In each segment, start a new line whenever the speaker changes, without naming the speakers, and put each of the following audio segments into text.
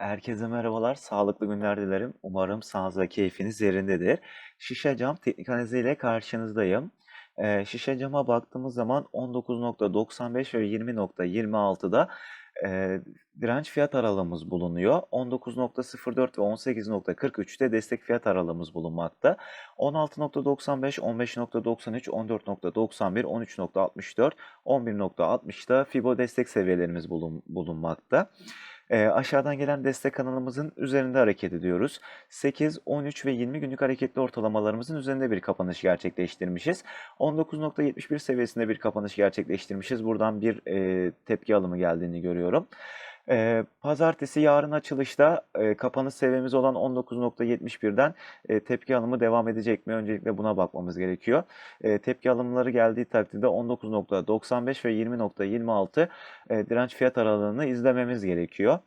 Herkese merhabalar, sağlıklı günler dilerim. Umarım sağlığınız ve keyfiniz yerindedir. Şişe Cam teknik analizi ile karşınızdayım. Eee, şişe cama baktığımız zaman 19.95 ve 20.26'da eee, direnç fiyat aralığımız bulunuyor. 19.04 ve 18.43'te destek fiyat aralığımız bulunmakta. 16.95, 15.93, 14.91, 13.64, 11.60'da Fibo destek seviyelerimiz bulun, bulunmakta. Aşağıdan gelen destek kanalımızın üzerinde hareket ediyoruz. 8, 13 ve 20 günlük hareketli ortalamalarımızın üzerinde bir kapanış gerçekleştirmişiz. 19.71 seviyesinde bir kapanış gerçekleştirmişiz. Buradan bir tepki alımı geldiğini görüyorum. Eee, pazartesi yarın açılışta eee, kapanış seviyemiz olan 19.71'den eee, tepki alımı devam edecek mi? Öncelikle buna bakmamız gerekiyor. Eee, tepki alımları geldiği takdirde 19.95 ve 20.26 eee, direnç fiyat aralığını izlememiz gerekiyor.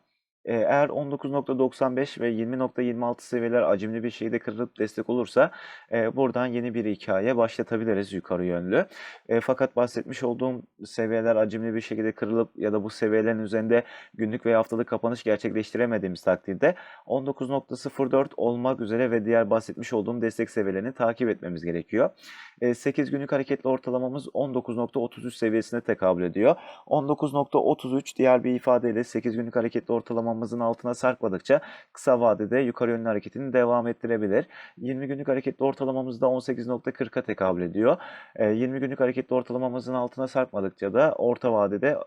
Eğer 19.95 ve 20.26 seviyeler acimli bir şekilde kırılıp destek olursa eee, buradan yeni bir hikaye başlatabiliriz yukarı yönlü. Eee, fakat bahsetmiş olduğum seviyeler acimli bir şekilde kırılıp ya da bu seviyelerin üzerinde günlük veya haftalık kapanış gerçekleştiremediğimiz takdirde 19.04 olmak üzere ve diğer bahsetmiş olduğum destek seviyelerini takip etmemiz gerekiyor. Eee, 8 günlük hareketli ortalamamız 19.33 seviyesine tekabül ediyor. 19.33 diğer bir ifadeyle 8 günlük hareketli ortalamamızın altına sarkmadıkça kısa vadede yukarı yönlü hareketini devam ettirebilir. 20 günlük hareketli ortalamamız da 18.40'a tekabül ediyor. Eee, 20 günlük hareketli ortalamamızın altına sarkmadıkça da orta vadede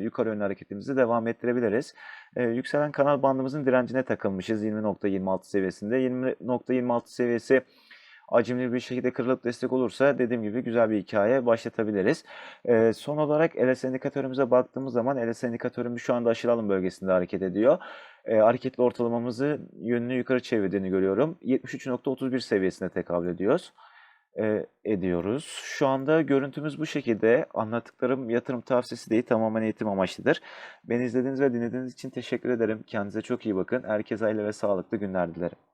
yukarı yönlü hareketimizi devam ettirebiliriz. Yükselen kanal bandımızın direncine takılmışız 20.26 seviyesinde. 20.26 seviyesi acimli bir şekilde kırılıp destek olursa dediğim gibi güzel bir hikaye başlatabiliriz. Eee, son olarak LS indikatörümüze baktığımız zaman LS indikatörümüz şu anda aşırı alım bölgesinde hareket ediyor. Eee, hareketli ortalamamızı yönünü yukarı çevirdiğini görüyorum. 73.31 seviyesine tekabül ediyoruz. Eee, ediyoruz. Şu anda görüntümüz bu şekilde. Anlattıklarım yatırım tavsiyesi değil, tamamen eğitim amaçlıdır. Beni izlediğiniz ve dinlediğiniz için teşekkür ederim. Kendinize çok iyi bakın. Herkese hayırlı ve sağlıklı günler dilerim.